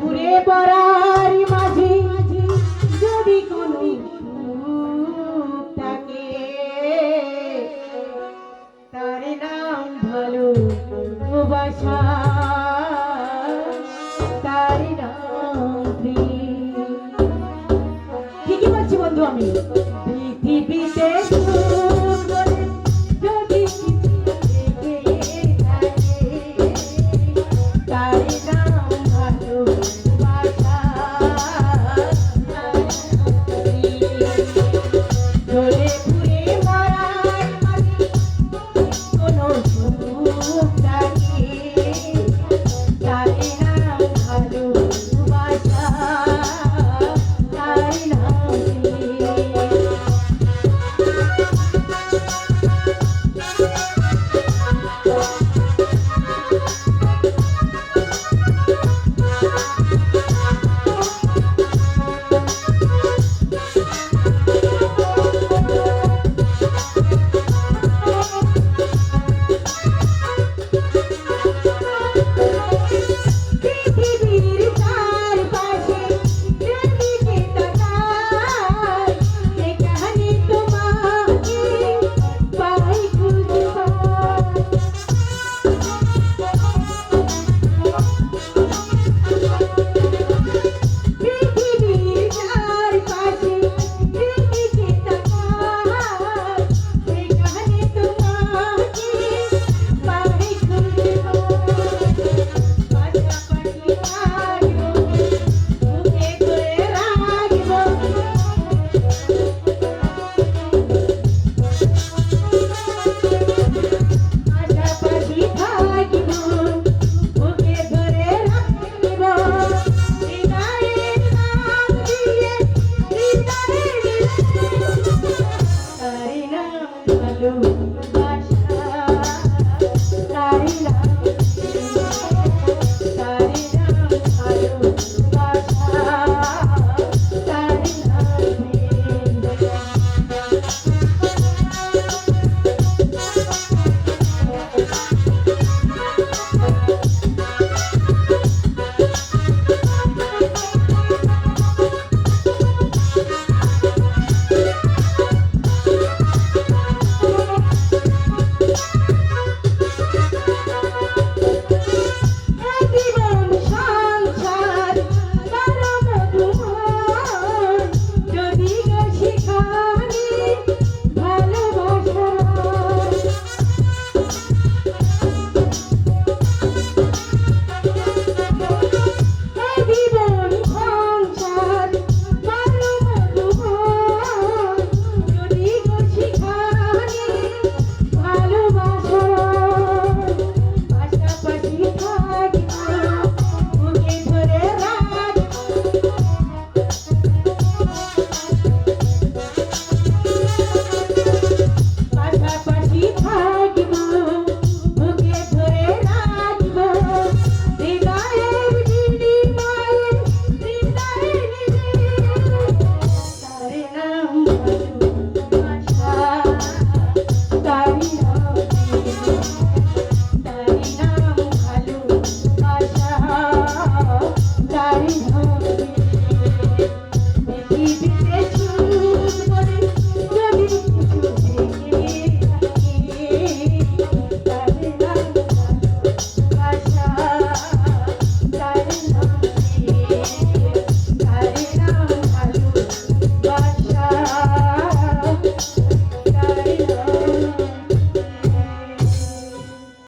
ঘুরে পড়ার মাঝে, যদি কোনো থাকে, তার নাম ভালোবাসা। তার নাম ঠিকই বলছি বন্ধু আমি।